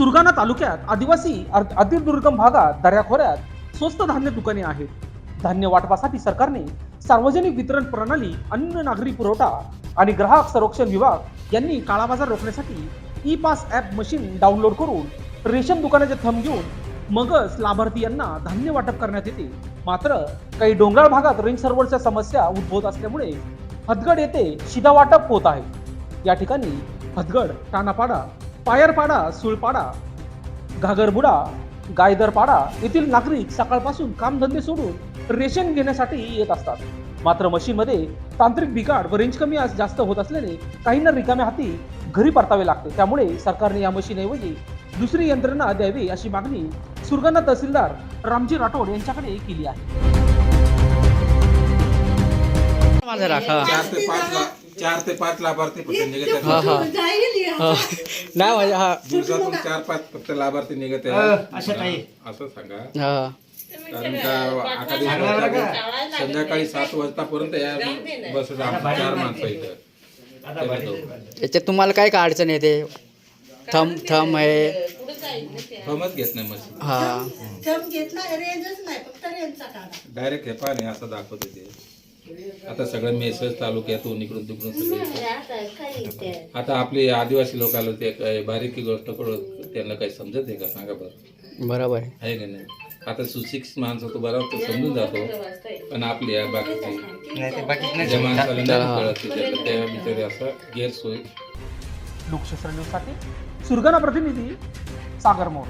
सुरगाणा तालुक्यात आदिवासी अतिदुर्गम भागात दऱ्याखोऱ्यात स्वस्त धान्य दुकाने आहेत. धान्य वाटपासाठी सरकारने सार्वजनिक वितरण प्रणाली अन्न नागरी पुरवठा आणि ग्राहक संरक्षण विभाग यांनी काळा बाजार रोखण्यासाठी E pass app machine download करून रेशन दुकानाचे थंब घेऊन मगच लाभार्थी यांना धान्य वाटप करण्यात येते. मात्र काही डोंगराळ भागात रेंज सर्व्हरच्या समस्या उद्भवत असल्यामुळे हदगड येथे शिधा वाटप होत आहे. या ठिकाणी हदगड टानापाडा पायरपाडा सुळपाडा घागरबुडा गायदरपाडा येथील नागरिक सकाळपासून कामधंदे सोडून रेशन घेण्यासाठी येत असतात. मात्र मशीनमध्ये तांत्रिक बिघाड व रेंज कमी अस- जास्त होत असल्याने काहींना रिकाम्या हाती घरी परतावे लागते. त्यामुळे सरकारने या मशीनऐवजी दुसरी यंत्रणा द्यावी अशी मागणी सुरगाणा तहसीलदार रामजी राठोड यांच्याकडे केली आहे. माझा राखा. चार ते पाच ला चार ते पाच लाभार्थी फक्त निघत हा आहेत हा हा. नाही माझ्या हा. दिवसातून चार पाच फक्त लाभार्थी निघत आहेत. असं सांगा. हा. कारण का आता दिवसात संध्याकाळी सात वाजतापर्यंत या बस चार माणसं इथं. त्याच्यात याच्यात तुम्हाला काय काय अडचण येते? थम थम आहे. फॉर्मच घेत नाही मशीन हा. थंब घेतला रेंजच नाही फक्त रेंजचा काढा. डायरेक्ट हे पाणी असं दाखवत ते. आता सगळं मेसेज तालुक्यातून इकडून तिकडून सगळे आता आपली आदिवासी लोकांना ते काय बारीकी गोष्ट कळत त्यांना काही समजत आहे का? सांगा बरं. बरोबर. आहे का नाही? आता सुशिक्षित माणसं तो बरोबर तो समजून जातो. पण आपली आहे बाकीची ज्या माणसाला त्या बिचारे असं गैरसोय लोकशास्त्र न्यूजसाठी सुरगाणा प्रतिनिधी सागर मोर.